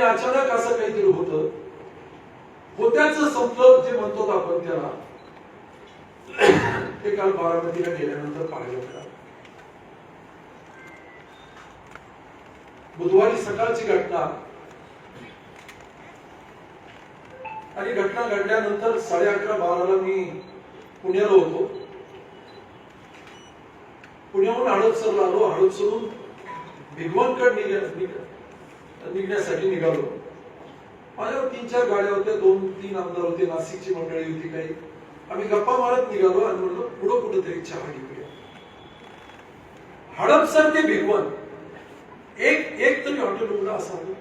आणि अचानक असं काहीतरी होतं. होत्याच संपलं जे म्हणतो आपण त्याला. ते काल बारामतीला गेल्यानंतर पाहायला मिळालं बुधवारी सकाळची घटना. आणि घटना घडल्यानंतर साडे अकरा बाराला मी पुण्याला होतो. पुण्याहून हडपसरला आलो. हडपसरून भिगवणकड निघ- निघ- निघण्यासाठी निघालो. माझ्यावर तीन चार गाड्या होत्या दोन तीन आमदार होते नाशिकची मंडळी होती काही. आम्ही गप्पा मारत निघालो आणि म्हणलो पुढं कुठंतरी चहा घेऊया. हडपसर ते भिगवण. एक एक तरी हॉटेल उघडा असावं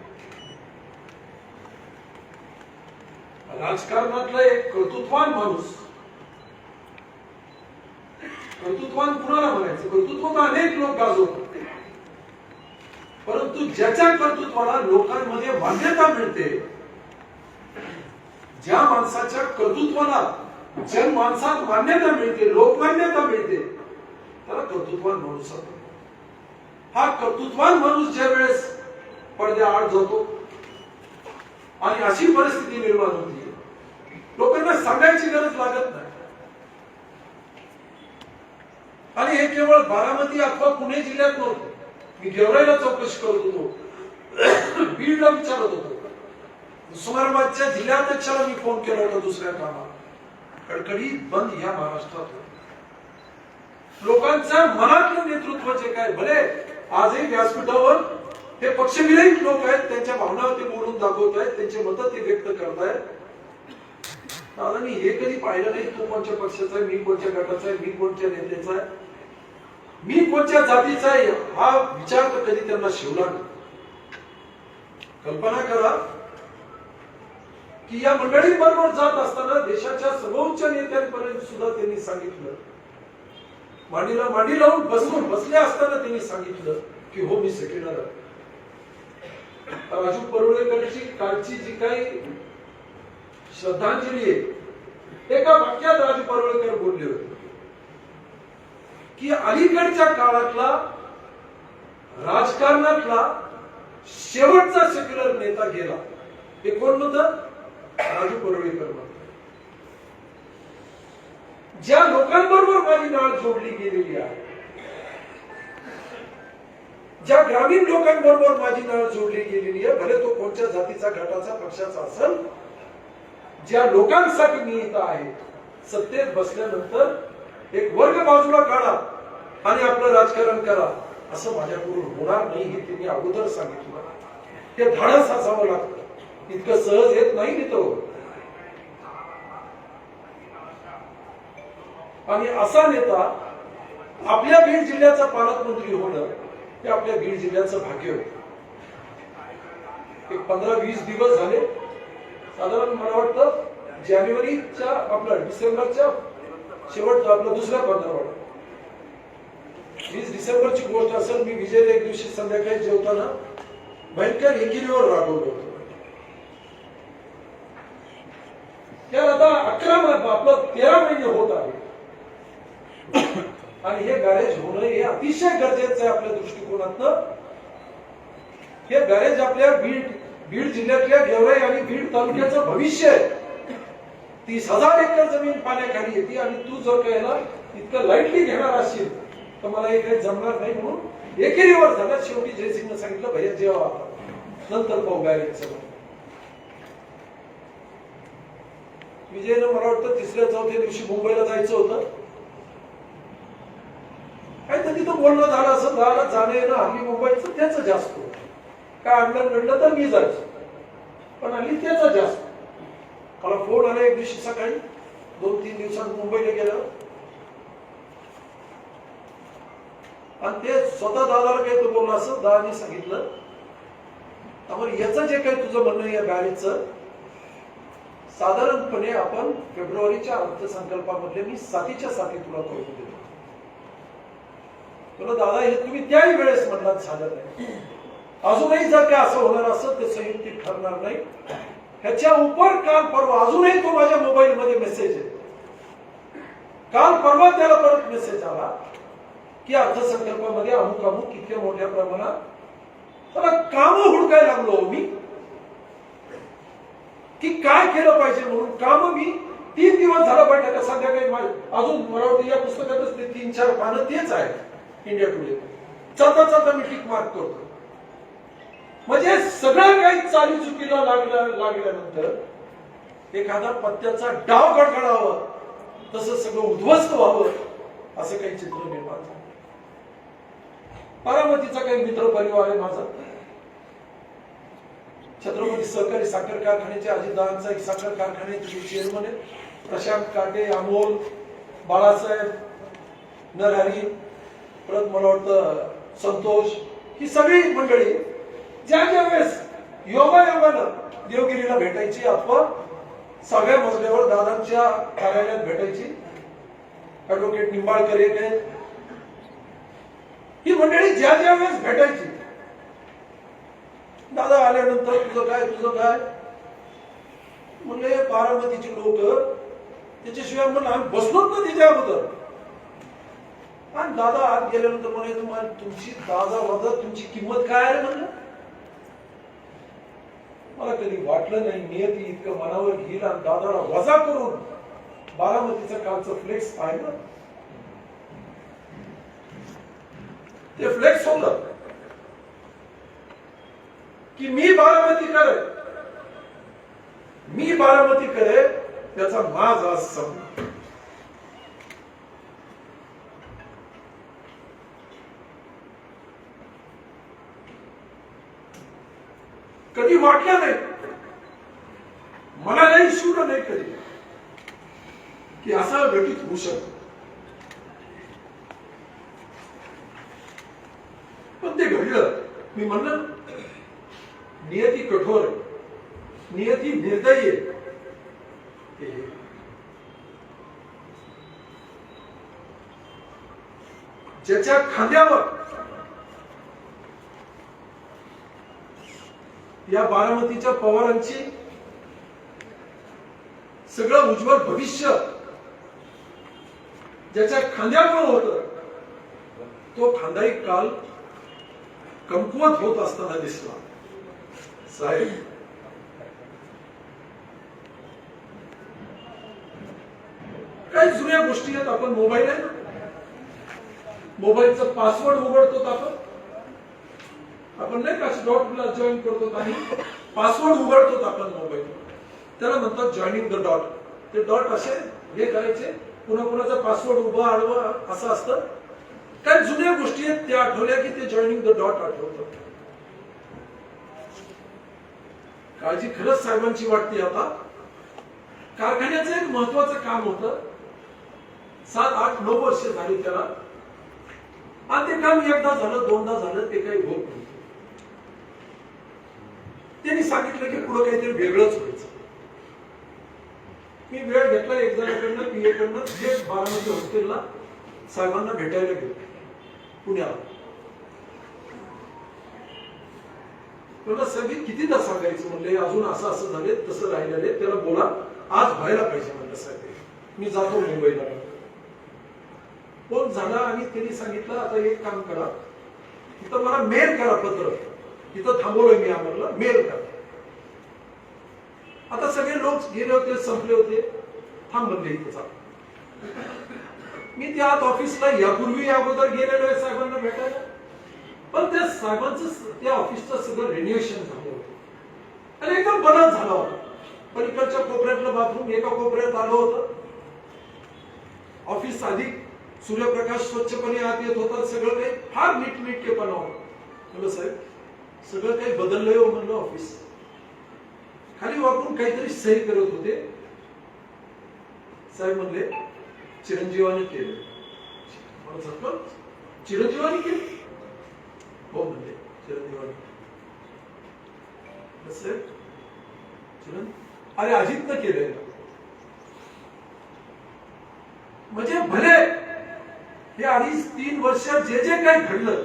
राजकारणातला एक कर्तृत्वान माणूस. कर्तृत्वान कुणाला म्हणायचं? कर्तृत्व तर अनेक लोक गाजवतात. परंतु ज्याच्या कर्तृत्वाला लोकांमध्ये मान्यता मिळते ज्या माणसाच्या कर्तृत्वाला ज्या माणसात मान्यता मिळते लोकमान्यता मिळते त्याला कर्तृत्वान माणूस हा कर्तृत्वान माणूस ज्या वेळेस पडद्याआड जातो आणि अशी परिस्थिती निर्माण होती. लोकांना सांगायची गरज लागत नाही. आणि हे केवळ बारामती अथवा पुणे जिल्ह्यात नव्हतं. मी गेवराईला चौकशी करत होतो. बीडला विचारत होतो. उस्मानाबादच्या जिल्हाध्यक्षाला मी फोन केला होता दुसऱ्या कामात कडकडी बंद या महाराष्ट्रात होती. लोकांच्या मनातलं नेतृत्व जे काय भले आजही व्यासपीठावर हे पक्षविरहित लोक आहेत त्यांच्या भावना ते बोलून दाखवत आहेत त्यांचे मत ते व्यक्त करतायत दादा मी हे कधी पाहिलं नाही तो कोणत्या पक्षाचा आहे मी कोणत्या गटाचा आहे मी कोणत्या नेत्याचा आहे? मी कोणत्या जातीचा आहे हा विचार तर कधी त्यांना शिवला नाही. कल्पना करा की या मंडळी बरोबर जात असताना देशाच्या सर्वोच्च नेत्यांपर्यंत सुद्धा त्यांनी सांगितलं. मांडीला मांडी लावून बसून बसले असताना त्यांनी सांगितलं की हो मी सेक्रेटर आहे. राजू परुळेकरची कालची जी काही श्रद्धांजली आहे एका वाक्यात राजू परुळेकर बोलले होते. की अलीकडच्या काळातला राजकारणातला शेवटचा सेक्युलर नेता गेला. हे कोण होत? राजू परुळेकर ज्या लोकांबरोबर माझी नाळ जोडली गेलेली आहे ज्या ग्रामीण लोकांबरोबर माझी नाळ जोडली गेलेली आहे भले तो कोणत्या जातीचा गटाचा पक्षाचा असेल ज्या लोकांसाठी मी इथं आहे सत्तेत बसल्यानंतर एक वर्ग बाजूला काढा आणि आपलं राजकारण करा. असं माझ्याकडून होणार नाही हे त्यांनी अगोदर सांगितलं. ते धाडस असावं लागतं. इतकं सहज येत नाही तो. आणि असा नेता आपल्या बीड जिल्ह्याचा पालकमंत्री होणं हे आपल्या बीड जिल्ह्याचं भाग्य होतं. एक पंधरा वीस दिवस झाले. साधारण मला वाटतं जानेवारीच्या आपल्या डिसेंबरच्या शेवटचा आपला दुसरा पंधरवाडा वीस डिसेंबरची गोष्ट असेल मी विजयला एक दिवशी संध्याकाळी जेवताना भयंकर एकिरीवर रागवलं होतो. त्याला आता अकरा महिने आपलं तेरा महिने होत आहे आणि हे गॅरेज होणं हे अतिशय गरजेचं आहे आपल्या दृष्टिकोनातनं. हे गॅरेज आपल्या बीड बीड जिल्ह्यातल्या गेवराई आणि बीड तालुक्याचं भविष्य आहे. तीस हजार एकर जमीन पाण्याखाली येते आणि तू जर का याला इतकं लाईटली घेणार असशील. तर मला हे काही जमणार नाही म्हणून एकेरीवर झालं शेवटी जयसिंगनं सांगितलं भैया जेव्हा नंतर पाहू गॅरेजचं विजयनं मला वाटतं तिसऱ्या चौथ्या दिवशी मुंबईला जायचं होतं. काय तर तिथं बोलणं झालं असं झालं जाणं येणं हल्ली मुंबईचं त्याचं जास्त काय अंडण घडलं तर मी जायचो. पण हल्ली त्याचं जास्त मला फोन आला एक दिवशी सकाळी. दोन तीन दिवसात मुंबईला गेलं. आणि ते स्वतः दादाला काही तू बोलला असं? दादाने सांगितलं. त्यामुळे याचं जे काही तुझं म्हणणं या बॅलेन्सचं साधारणपणे आपण फेब्रुवारीच्या अर्थसंकल्पामधले मी साथीच्या साथी तुला करून देतो. तुला दादा हे तुम्ही त्याही वेळेस म्हणलात झालं नाही. अजूनही जर काय असं होणार असं ते संयुक्तिक ठरणार नाही. ह्याच्या उपर काल परवा अजूनही तो माझ्या मोबाईल मध्ये मेसेज आहे. काल परवा त्याला परत मेसेज आला की अर्थसंकल्पामध्ये अमुक अमुक इतक्या मोठ्या प्रमाणात त्याला काम हुडकायला लागलो हो मी. की काय केलं पाहिजे म्हणून काम मी तीन दिवस झाला बैठका संध्याकाळी अजून मला वाटतं या पुस्तकातच ते तीन चार पानं तेच आहेत. इंडिया टुडे चालता चालता मी टिक मार्क करतो. म्हणजे सगळं काही चाली चुकीला लागल्या लागल्यानंतर एखादा पत्त्याचा डाव गडगडावा तसं सगळं उद्ध्वस्त व्हावं असं काही चित्र निर्माण झालं. बारामतीचा काही मित्र परिवार आहे माझा. छत्रपती सहकारी साखर कारखान्याचे अजितदादांचा एक साखर कारखान्याचे चेअरमन आहे प्रशांत काटे अमोल बाळासाहेब नरहरी परत मला वाटतं संतोष ही सगळी मंडळी ज्या ज्या वेळेस योगायोगानं देवगिरीला भेटायची अथवा सगळ्या मजल्यावर दादांच्या कार्यालयात भेटायची ऍडव्होकेट निंबाळकर एक आहेत ही मंडळी ज्या ज्या वेळेस भेटायची दादा आल्यानंतर तुझं काय तुझं काय? म्हणले बारामतीची लोक त्याच्याशिवाय म्हणलं आम्ही बसलोच ना तिच्या अगोदर. आणि दादा आत गेल्यानंतर म्हणे तुम्हाला तुमची दादा वाजा तुमची किंमत काय आहे? म्हणलं. मला कधी वाटलं नाही नियती इतकं मनावर घेईल आणि दादाला वजा करून बारामतीचं कालचं फ्लेक्स आहे ना ते फ्लेक्स होत की मी बारामती करे मी बारामती करे त्याचा माझा संबंध. कधी वाटलं नाही. मला नाही शिवलं नाही कधी. की असा घटित होऊ शकत. पण ते घडलं. मी म्हणलं नियती कठोर नियती निर्दयी आहे. ज्याच्या खांद्यावर या बारामतीच्या पवारांची सगळं उज्ज्वल भविष्य ज्याच्या खांद्यावर होत. तो खांदाही काल कमकुवत होत असताना दिसला. साहेब काही जुन्या गोष्टी आहेत? आपण मोबाईल आहे मोबाईलचा पासवर्ड उघडतो आपण? आपण नाही का डॉटला जॉईन करतो आणि पासवर्ड उघडतो आपण मोबाईल त्याला म्हणतात जॉईनिंग द डॉट ते डॉट असे हे करायचे. पुन्हा कुणाचा पासवर्ड उभा आडवा असं असतं काय जुन्या गोष्टी आहेत त्या आठवल्या की ते जॉईनिंग द डॉट आठवतात काळजी खरंच साहेबांची वाटते आता. कारखान्याचं एक महत्वाचं काम होतं. सात आठ नऊ वर्ष झाली त्याला. आणि ते काम एकदा झालं दोनदा झालं ते काही होत नाही. त्यांनी सांगितलं की पुढं काहीतरी वेगळंच व्हायचं. मी वेळ घेतला एक जणांकडनं पी कडनं थेट बारामती हॉस्टेलला साहेबांना भेटायला गेलो. पुण्याला. म्हणलं सगळी कितीदा सांगायचं? म्हणले अजून असं असं झाले तसं राहिलेले त्याला बोला आज व्हायला पाहिजे. म्हणलं साहेब मी जातो मुंबईला. फोन झाला आणि त्यांनी सांगितलं आता एक काम करा. तर मला मेल करा पत्र. इथं थांबवलं मी आम्हाला मेल करा. आता सगळे लोक गेले होते संपले होते. थांब म्हणले इथे चाल. मी त्या आत ऑफिसला यापूर्वी अगोदर गेलेलो आहे साहेबांना भेटायला. पण त्या साहेबांचं त्या ऑफिसचं सगळं रेन्युएशन झालं होतं. आणि एकदम बदल झाला होता. पलीकडच्या कोपऱ्यातलं बाथरूम एका कोपऱ्यात आलं होतं. ऑफिस अधिक सूर्यप्रकाश स्वच्छपणे आत येत होता सगळं काही फार नीटनेटकेपणा होता. म्हणलं साहेब. सगळं काही बदललंय हो म्हणलं ऑफिस खाली वापरून काहीतरी सही करत होते. साहेब म्हणले चिरंजीवाने केलं. मला चिरंजीवाने चिरंजीवानी केलं? हो म्हणले चिरंजीवाने साहेब चिरं अरे अजितनं केलंय म्हणजे भले हे अडीच तीन वर्षात जे जे काही घडलं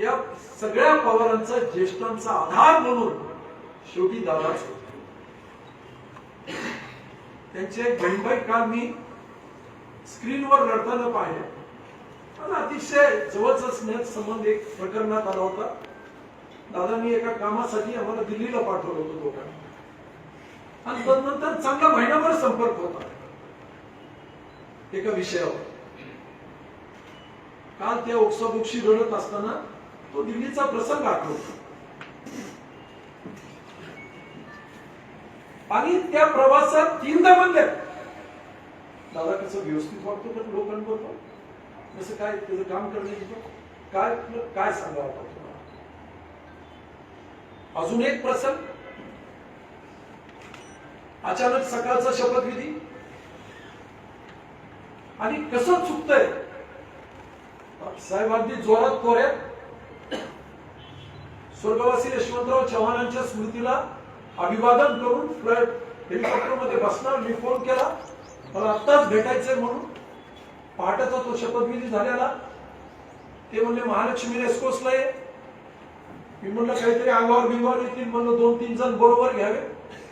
या सगळ्या पवारांचा ज्येष्ठांचा आधार म्हणून शेवटी दादाच त्यांचे एक काम काल मी स्क्रीनवर रडताना पाहिले. आणि अतिशय जवळचा स्नेह संबंध एक प्रकरणात आला होता. दादांनी एका कामासाठी आम्हाला दिल्लीला पाठवलं होतं लोकांना आणि तदनंतर चांगला महिनाभर संपर्क होता. एका विषयावर. काल त्या ओक्साबोक्षी रडत असताना तो दिल्लीचा प्रसंग आठवतो. आणि त्या प्रवासात तीनदा म्हणले. दादा कसं व्यवस्थित वागतो पण लोकांबरोबर? कसं काय त्याचं काम करण्याची काय काय सांगावं आता तुम्हाला? अजून एक प्रसंग. अचानक सकाळचा शपथविधी. आणि कसं चुकतंय? साहेबांनी जोरात कोऱ्यात. स्वर्गवासी यशवंतराव चव्हाणांच्या स्मृतीला अभिवादन करून फ्लाईट हेलिकॉप्टरमध्ये बसणार मी फोन केला. मला आत्ताच भेटायचंय म्हणून. पहाटेचा तो शपथविधी झालेला. ते म्हणले महालक्ष्मी रेस्कोर्सला ये. मी म्हणलं काहीतरी अंगावर बिंगावर येतील. म्हणलं दोन तीन जण बरोबर घ्यावे.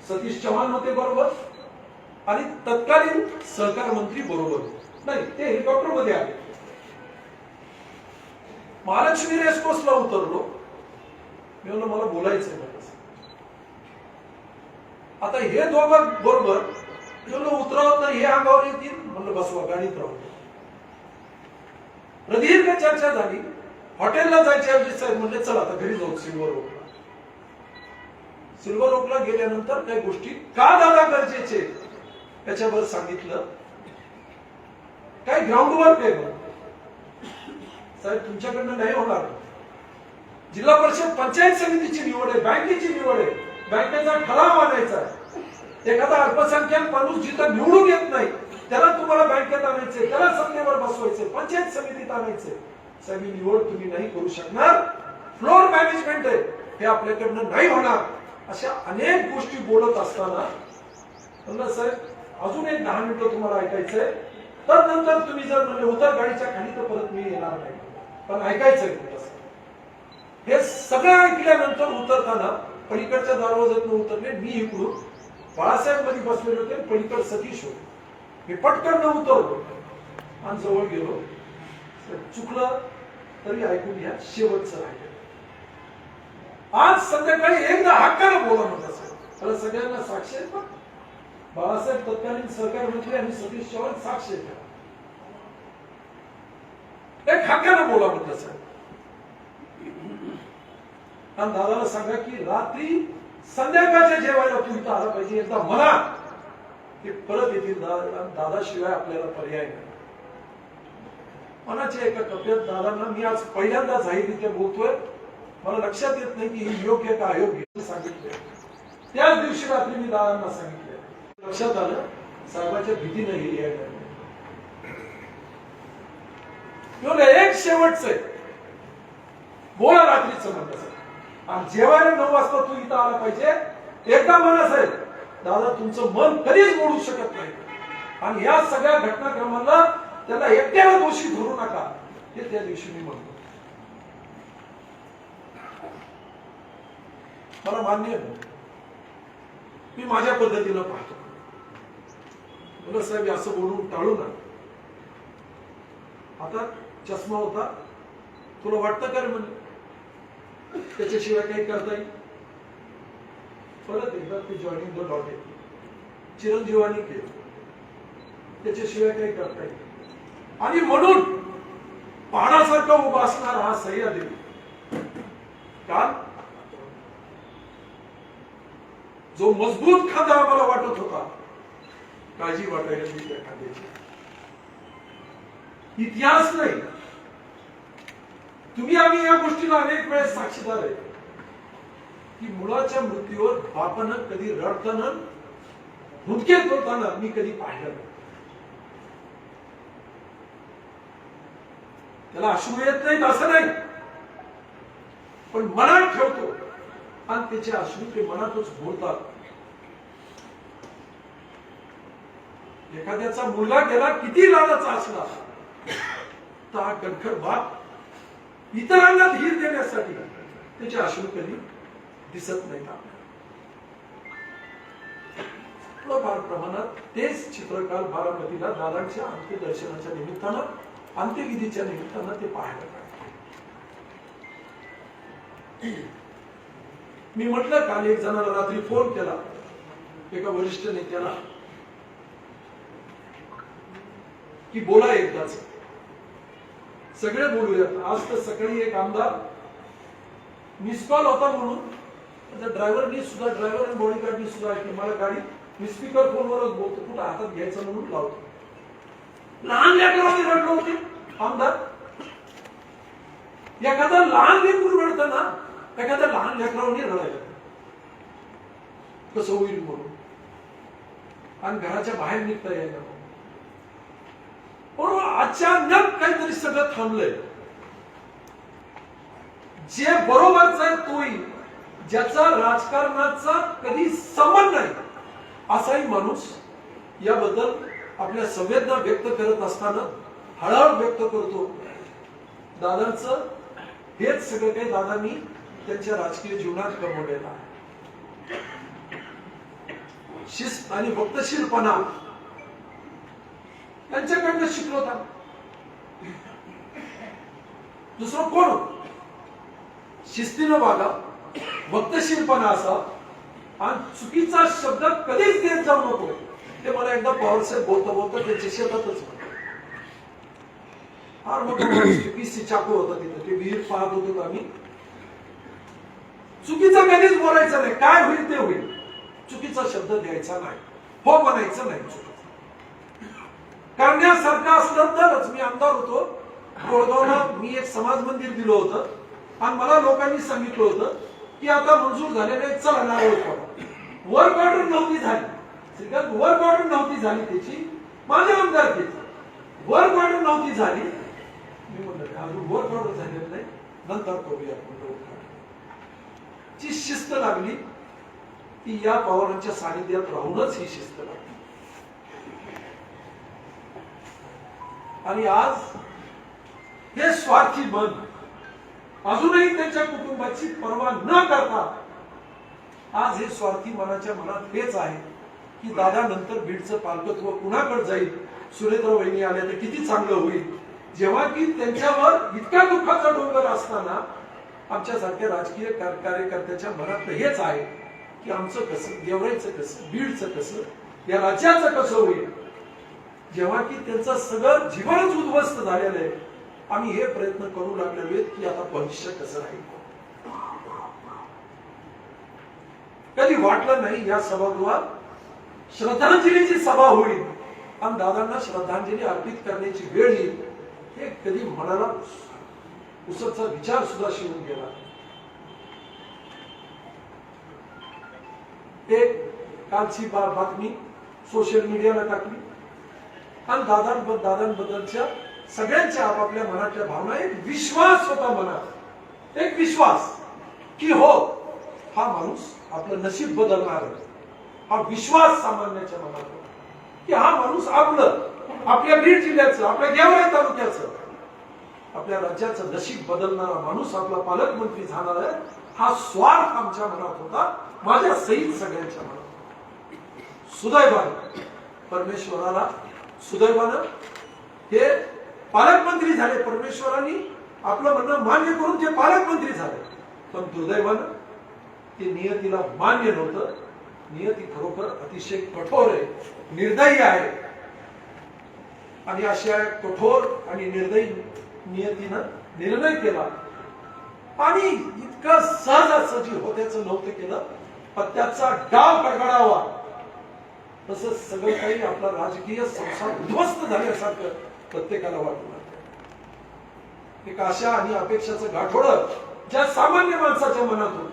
सतीश चव्हाण होते बरोबर. आणि तत्कालीन सहकार मंत्री बरोबर. नाही ते हेलिकॉप्टरमध्ये आले. महालक्ष्मी रेस्कोर्सला उतरलो. मी म्हणलं मला बोलायचंय आता हे दोघं बरोबर मी म्हणलं उतरावं तर हे अंगावर येतील म्हणलं बसवा गाडीत राहू प्रदीर्घ चर्चा झाली? हॉटेलला जायच्या साहेब म्हणले चला आता घरी जाऊ सिल्वर ओकला. सिल्वर ओकला गेल्यानंतर काही गोष्टी का दादा गरजेचे? त्याच्यावर सांगितलं. काय ग्राउंडवर काय साहेब तुमच्याकडनं नाही होणार. जिल्हा परिषद पंचायत समितीची निवड आहे बँकेची निवड आहे. बँकेचा ठराव आणायचा आहे. एखादा अल्पसंख्याक माणूस जिथं निवडून येत नाही त्याला तुम्हाला बँकेत आणायचे त्याला सत्तेवर बसवायचे पंचायत समितीत आणायचे सगळी निवड तुम्ही नाही करू शकणार. फ्लोर मॅनेजमेंट आहे. हे आपल्याकडनं नाही होणार. अशा अनेक गोष्टी बोलत असताना म्हणलं साहेब अजून एक दहा मिनिटं तुम्हाला ऐकायचंय तर नंतर तुम्ही जर म्हणले उतर गाडीच्या खाली तर परत मी येणार नाही. पण ऐकायचंय तसं हे सगळं ऐकल्यानंतर उतरताना पलीकडच्या दरवाज्यातून उतरले. मी इकडून बाळासाहेबमध्ये बसलेले होते. पलीकड सतीश होते. मी पटकन न उतरलो. आणि जवळ गेलो. चुकलं तरी ऐकून घ्या. शेवटचं राहिलं. आज संध्याकाळी एकदा हक्काला बोला म्हणता साहेब मला सगळ्यांना साक्ष आहेत ना बाळासाहेब तत्कालीन सरकार मंत्री आणि सतीश चव्हाण साक्ष आहेत एक हक्काला बोला म्हणता साहेब आणि दादाला सांगा की रात्री संध्याकाळच्या जेवायला तू आला पाहिजे. एकदा मला ते परत येतील. दादा दादाशिवाय आपल्याला पर्याय नाही. मनाच्या एका कप्यात दादांना मी आज पहिल्यांदा जाहीररित्या बोलतोय. मला लक्षात येत नाही की ही योग्य का अयोग्य सांगितले त्याच दिवशी रात्री मी दादांना सांगितले लक्षात आलं साहेबाच्या भीतीने हे यायला एक शेवटच आहे. बोला रात्रीचं म्हणलं आणि जेवायला नऊ वाजता तू इथं आला पाहिजे. एकदा मला साहेब दादा तुमचं मन कधीच मोडू शकत नाही. आणि या सगळ्या घटनाक्रमाला त्याला एकट्याला दोषी धरू नका. हे त्या दिवशी मी म्हणतो. मला मान्य मी माझ्या पद्धतीनं पाहतो. मला साहेब असं बोलून टाळू ना आता चष्मा होता. तुला वाटतं का रे म्हणजे त्याच्याशिवाय काही करता येईल? परत एकदा ते जॉईनिंग द डॉट चिरंजीवानी केलं. त्याच्याशिवाय काही करता येईल? आणि म्हणून पाण्यासारखा उभा असणारा हा सह्याद्री का? जो मजबूत खांदा आम्हाला वाटत होता काळजी वाटायला त्या खांद्याची. इतिहास नाही. तुम्ही आम्ही या गोष्टीला अनेक वेळेस साक्षीदार आहे. की मुलाच्या मृत्यूवर बापानं कधी रडताना हुंदकेत होताना मी कधी पाहिलं नाही. त्याला अश्रू येत नाहीत असं नाही. पण मनात ठेवतो. आणि त्याचे अश्रू ते मनातच बोलतात. एखाद्याचा मुलगा गेला किती लाडाचा असला तर हा कणखर बाप इतरांना धीर देण्यासाठी त्याचे अश्रू कधी दिसत नाहीत आपल्याला. थोडंफार प्रमाणात तेच चित्रकार बारामतीला दादांच्या अंत्यदर्शनाच्या निमित्तानं अंत्यविधीच्या निमित्तानं ते पाहायला मी म्हटलं काल एक जणाला रात्री फोन केला. एका वरिष्ठ नेत्याला की बोला एकदाच. सगळे बोलूयात. आज तर सकाळी एक आमदार मिस कॉल होता म्हणून. ड्रायव्हरनी सुद्धा ड्रायव्हर आणि बॉडीगार्डनी सुद्धा ऐकली. मला गाडी मी स्पीकर फोनवरच बोलतो. कुठं हातात घ्यायचं म्हणून लावतो. लहान लेकरांनी रडलो होते. आमदार एखादा लहान लेकरू रडतं ना एखाद्या लहान लेकरांनी रडायला. कसं होईल म्हणून? आणि घराच्या बाहेर निघता यायला पण अचानक काहीतरी सगळं थांबलंय. जे बरोबरचा आहे तोही ज्याचा राजकारणाचा कधी संबंध नाही असाही माणूस याबद्दल आपल्या संवेदना व्यक्त करत असताना हळहळ व्यक्त करतो. दादांचं हेच सगळं काही दादांनी त्यांच्या राजकीय जीवनात कमवलेलं आहे. शिस्त आणि वक्तशीरपणा त्यांच्याकडनं शिकलो होता दुसरं कोण? शिस्तीनं वागा वक्तशीरपणा असा आणि चुकीचा शब्द कधीच देत जाऊ नको. ते मला एकदा पवारसाहेब बोलता बोलता त्यांच्या शेतातच फार मोठं चाकू होता तिथं. ते विहीर पाहत होतो आम्ही. चुकीचं कधीच बोलायचं नाही. काय होईल ते होईल. चुकीचा शब्द द्यायचा नाही. हो म्हणायचं नाही. करण्यासारखं असलं तरच मी आमदार होतो. कोळगावला मी एक समाज मंदिर दिलं होतं. आणि मला लोकांनी सांगितलं होतं की आता मंजूर झालेलं आहे चला नारळ फोडा वर्क ऑर्डर नव्हती झाली. श्रीकांत वर्क ऑर्डर नव्हती झाली त्याची. माझ्या त्याची वर्क ऑर्डर नव्हती झाली. मी म्हणलं अजून वर्क ऑर्डर झालेलं नाही? नंतर करूया ची जी शिस्त लागली. ती या पवारांच्या सानिध्यात राहूनच ही शिस्त लागली. आणि आज हे स्वार्थी मन अजूनही त्यांच्या कुटुंबाची पर्वा न करता आज हे स्वार्थी मनाच्या मनात हेच आहे की दादा नंतर बीडचं पालकत्व कुणाकडे जाईल? सुरेंद्र वहिनी आल्या तर किती चांगलं होईल? जेव्हा की त्यांच्यावर इतका दुःखाचा डोंगर असताना आमच्यासारख्या राजकीय कार्यकर्त्याच्या मनात हेच आहे की आमचं कसं गेवराईचं कसं बीडचं कसं या राज्याचं कसं होईल? जेव्हा की त्यांचं सगळं जीवनच उद्ध्वस्त झालेलं आहे. आम्ही हे प्रयत्न करू लागलेलो आहेत की आता भविष्य कसं राहील? कधी वाटलं नाही या सभागृहात? श्रद्धांजलीची सभा होईल. आणि दादांना श्रद्धांजली अर्पित करण्याची वेळ येईल. हे कधी मनाला उसरचा विचार सुद्धा शिवून गेला एक कालची बा- बातमी सोशल मीडियाला टाकली. आणि दादांबद्दल दादांबद्दलच्या सगळ्यांच्या आपापल्या मनातल्या भावना एक विश्वास होता मनात. एक विश्वास की हो हा माणूस आपलं नशीब बदलणार हा विश्वास सामान्याच्या मनात होता. की हा माणूस आपलं आपल्या बीड जिल्ह्याचं आपल्या गेवराई तालुक्याचं आपल्या राज्याचं नशीब बदलणारा माणूस आपला पालकमंत्री झाणार आहे हा स्वार्थ आमच्या मनात होता माझ्या सहित सगळ्यांच्या मनात. सुदैवाने परमेश्वराला सुदैवानं हे पालकमंत्री झाले. परमेश्वरांनी आपलं म्हणणं मान्य करून ते पालकमंत्री झाले. पण दुर्दैवानं ते नियतीला मान्य नव्हतं. नियती खरोखर अतिशय कठोर आहे निर्दयी आहे. आणि अशा कठोर आणि निर्दयी नियतीनं निर्णय केला. आणि इतकं सहजासहजी होत्याचं नव्हतं केलं पण त्याचा डाव कडकडावा तसं सगळं काही आपला राजकीय संसार उद्ध्वस्त झाल्यासारखं प्रत्येकाला वाटू लागतं. एक आशा आणि अपेक्षाचं गाठोड ज्या सामान्य माणसाच्या मनात होत.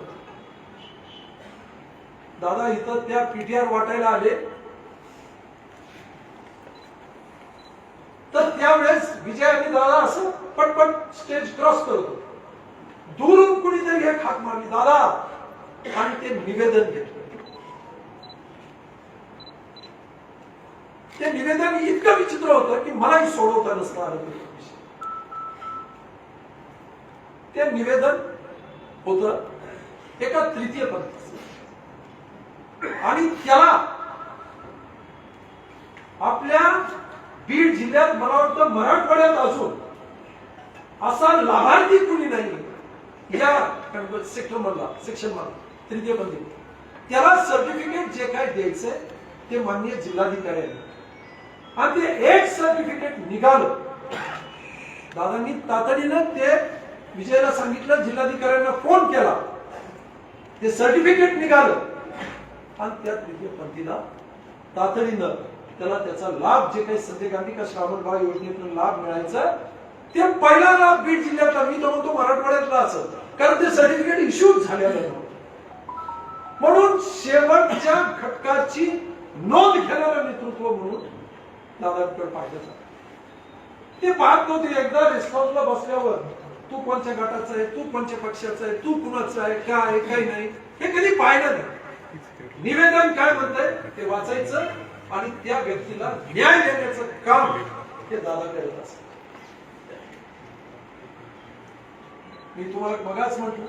दादा इथं त्या पीटीआर वाटायला आले. तर त्यावेळेस विजय आणि दादा असं पटपट स्टेज क्रॉस करतो. होते दुरून कुणीतरी एक हाक मारली दादा आणि ते निवेदन घेतलं. ते निवेदन इतकं विचित्र होतं की मलाही सोडवता नसता आलं ते निवेदन होत एका तृतीय पंथाचं आणि त्याला आपल्या बीड जिल्ह्यात मला वाटतं मराठवाड्यात असून असा लाभार्थी कुणी नाही या सेक्टर मधला सेक्शन मधला तृतीय पंथी त्याला सर्टिफिकेट जे काय द्यायचंय ते मान्य जिल्हाधिकाऱ्यांनी. आणि ते एक सर्टिफिकेट निघालं. दादांनी तातडीनं ते विजयला सांगितलं जिल्हाधिकाऱ्यांना फोन केला. ते सर्टिफिकेट निघालं. आणि त्या तृतीय पंथीला तातडीनं त्याला त्याचा लाभ जे काही संजय गांधी का श्रावण बाळ योजनेतून लाभ मिळायचा ते पहिला लाभ बीड जिल्ह्यातला मी तो म्हणतो मराठवाड्यातला असं. कारण ते सर्टिफिकेट इश्यू झालेलं नव्हतं म्हणून शेवटच्या घटकाची नोंद घेणारं नेतृत्व म्हणून दादांकडे पाहिलं ते पाहत नव्हते एकदा रिस्पॉन्सला बसल्यावर तू कोणत्या गटाचा आहे? तू कोणत्या पक्षाचा आहे? तू कुणाचा आहे? काय आहे, काय नाही. हे कधी पाहिलं नाही. निवेदन काय म्हणतंय? ते वाचायचं आणि त्या व्यक्तीला न्याय देण्याचं काम हे दादा करत असत मी तुम्हाला मगाच म्हटलं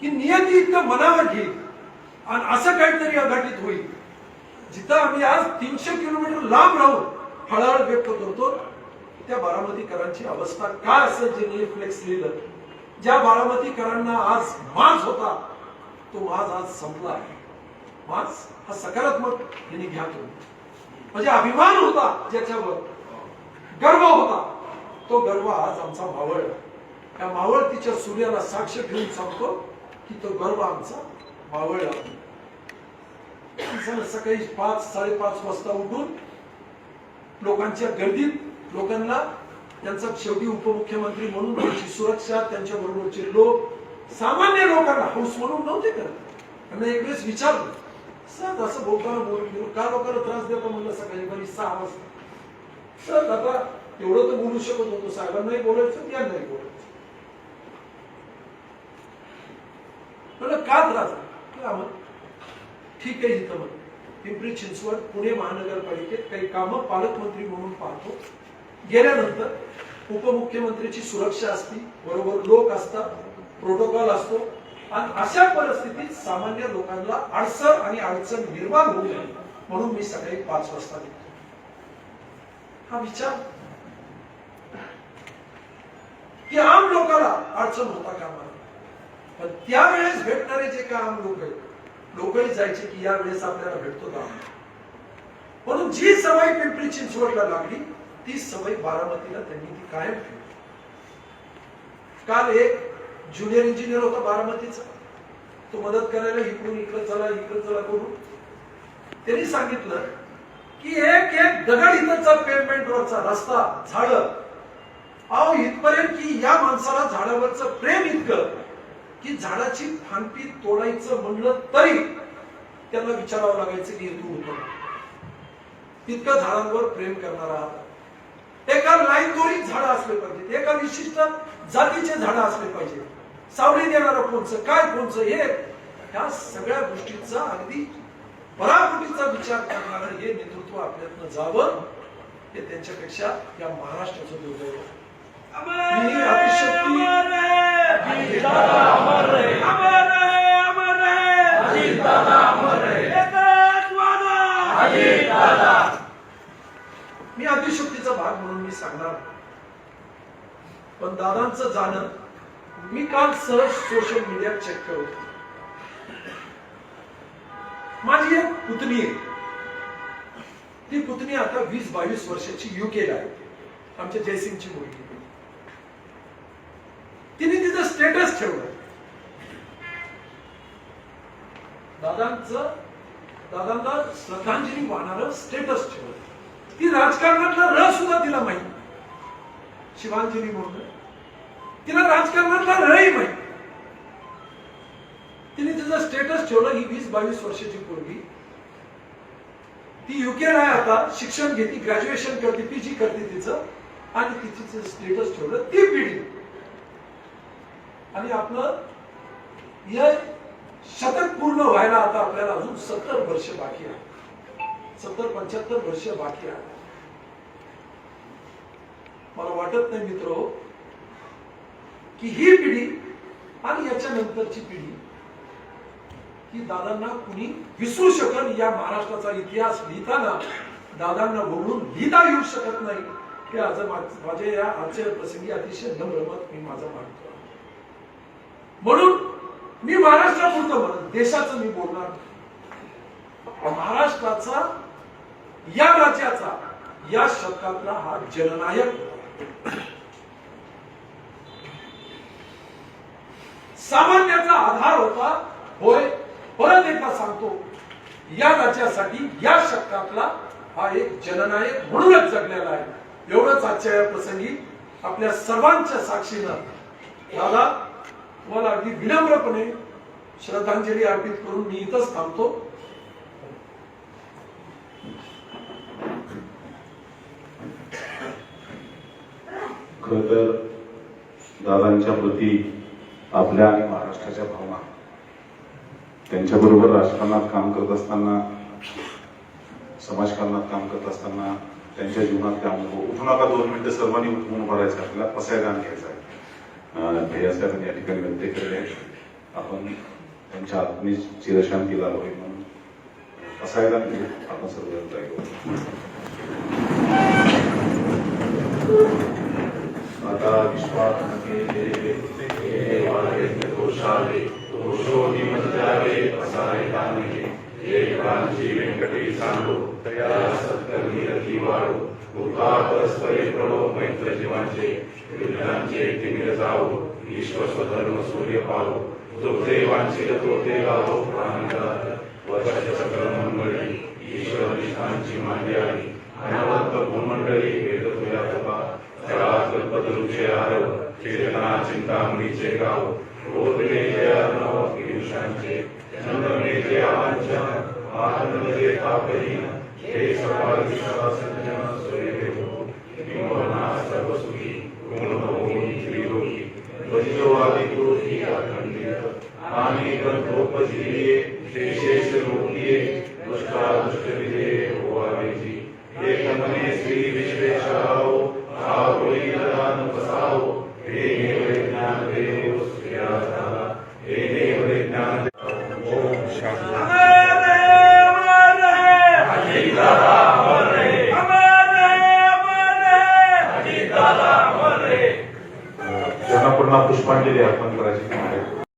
की नियती इतकं मनावर घेईल आणि असं काहीतरी अघटित होईल. जिथं आम्ही आज तीनशे किलोमीटर लांब राहून हळहळ व्यक्त करतो त्या बारामतीकरांची अवस्था काय असेल जे फ्लेक्स लिहिलं? ज्या बारामतीकरांना आज माज होता तो माज आज संपला आहे. माज हा सकारात्मक यांनी घ्या तुम्ही म्हणजे अभिमान होता ज्याच्यावर. गर्व होता. तो गर्व आज आमचा मावळ. त्या मावळ तिच्या सूर्याला साक्ष घेऊन सांगतो की तो गर्व आमचा मावळला माणसानं सकाळी पाच साडेपाच वाजता उठून लोकांच्या गर्दीत लोकांना त्यांचा शेवटी उपमुख्यमंत्री म्हणून त्यांची सुरक्षा त्यांच्या बरोबरचे लोक सामान्य लोकांना हौस म्हणून नव्हते करत. त्यांना एक वेळेस विचारलं सर असं बोलताना बोलून का लोकांना त्रास देतो म्हणलं सकाळी बरी सहा वाजता? सर आता एवढं तर बोलू शकत होतो साहेबांनाही बोलायचं यांनाही बोलायचं. म्हणलं का त्रास आम्हाला ठीक आहे इथं मग पिंपरी चिंचवड पुणे महानगरपालिकेत काही कामं पालकमंत्री म्हणून पाहतो. गेल्यानंतर उपमुख्यमंत्रीची सुरक्षा असती बरोबर लोक असतात प्रोटोकॉल असतो आणि अशा परिस्थितीत सामान्य लोकांना अडचण आणि अडचण निर्माण होऊ नये म्हणून मी सकाळी पाच वाजता निघतो. हा विचार. की आम लोकांना अडचण होता कामा पण त्यावेळेस भेटणारे जे काम लोक आहेत लोकही जायचे की या वेळेस आपल्याला भेटतो का म्हणून जी सवय पिंपरी चिंचवडला लागली ती सवय बारामतीला त्यांनी ती कायम ठेवली. काल एक ज्युनियर इंजिनियर होता बारामतीचा. तो मदत करायला इकडून इकडं चला इकडं चला करून. त्यांनी सांगितलं की एक एक दगड इथंचा पेमेंट वरचा रस्ता झाड. अहो इथपर्यंत की या माणसाला झाडावरचं प्रेम इतकं. की झाडाची फांपी तोडायचं म्हणलं तरी त्यांना विचारावं लागायचं की तू होतो. इतकं झाडांवर प्रेम करणारा आहात एका लाईन दोरीत झाडं असले पाहिजेत. एका विशिष्ट जातीचे झाडं असले पाहिजे सावली देणारं कोणचं काय कोणचं हे ह्या सगळ्या गोष्टींचा अगदी पराकुटीचा विचार करणारं हे नेतृत्व आपल्यातनं जावं हे त्यांच्यापेक्षा या महाराष्ट्राचं दुर्दैव. मी अतिशक्ती अतिशक्तीचा भाग म्हणून मी सांगणार पण दादांचं जाणं मी काल सहज सोशल मीडियात चेक करत होतो. माझी एक पुतणी आहे. ती पुतणी आता वीस बावीस वर्षाची युकेला आहे. आमच्या जयसिंगची मुलगी. स्टेटस ठेवलं दादांचं दादांना श्रद्धांजली वाहणार स्टेटस ठेवलं ती राजकारणातला र सुद्धा तिला माहीत नाही. शिवांजली म्हणून. तिला राजकारणातला रही माहीत तिने तिचं स्टेटस ठेवलं ही वीस बावीस वर्षाची पूर्वी ती युके आहे आता शिक्षण घेते ग्रॅज्युएशन करते पीजी करते तिचं. आणि तिचं स्टेटस ठेवलं ती पिढी आणि आपलं हे शतक पूर्ण व्हायला आता आपल्याला अजून सत्तर वर्ष बाकी आहे. सत्तर पंच्याहत्तर वर्ष बाकी आहे. मला वाटत नाही मित्र की ही पिढी आणि याच्या नंतरची पिढी की दादांना कुणी विसरू शकत या महाराष्ट्राचा इतिहास लिहिताना दादांना वगळून लिहिता येऊ शकत नाही. हे आज माझ्या माझे या आजच्या प्रसंगी अतिशय नम्र मत मी माझं मानतो. म्हणून मी महाराष्ट्रापुरतं म्हणत देशाचं मी बोलणार महाराष्ट्राचा या राज्याचा या शतकातला हा जननायक सामान्याचा आधार होता होय परत एकदा सांगतो या राज्यासाठी या शतकातला हा एक जननायक म्हणूनच जगलेला आहे. एवढंच आजच्या या प्रसंगी आपल्या सर्वांच्या साक्षीनं दादा तुम्हाला अगदी विनम्रपणे श्रद्धांजली अर्पित करून मी इथंच थांबतो. खर तर दादांच्या प्रती आपल्या आणि महाराष्ट्राच्या भावना. त्यांच्याबरोबर राजकारणात काम करत असताना समाजकारणात काम करत असताना त्यांच्या जीवनात काम उठू नका दोन मिनिटं सर्वांनी उठवून भरायचं आपल्याला. पसायदान घ्यायचं? आहे या ठिकाणी व्यक्त केले आहे. आपण त्यांच्या आत्मी चिरशांती लाभ म्हणून असायला आपण सर्व आता विश्वास दोषाले दोषो निमंत्यावे पसायदाने एकांची व्यंकटी सांडो तया सत्कर्मी रती वाढो भूता परस्परे प्रणो मैत्र जीवांचे विद्यांचे तिमिर जावो ईश्वर स्वधर्म सूर्य पावो दुर्दे वांछित तोते गावो प्राणिदात वर्ष सकल मंडळी ईश्वर निष्ठांची मांडी आली अनवंत भूमंडळी वेद तुया कृपा कल्पतरुचे आरव चेतना चिंतामणीचे गाव रोधने अर्णव पियुषांचे चंद्रमेचे आवांचन आनंदे तापहीन हे सकाळ विश्वा सज्जन सूर्यदेव निमोना सर्व गुणभोगी त्रिलोकी वज्रो आदि पुरुषी अखंडित आणि गंधोपजीये शेषेश रोगिये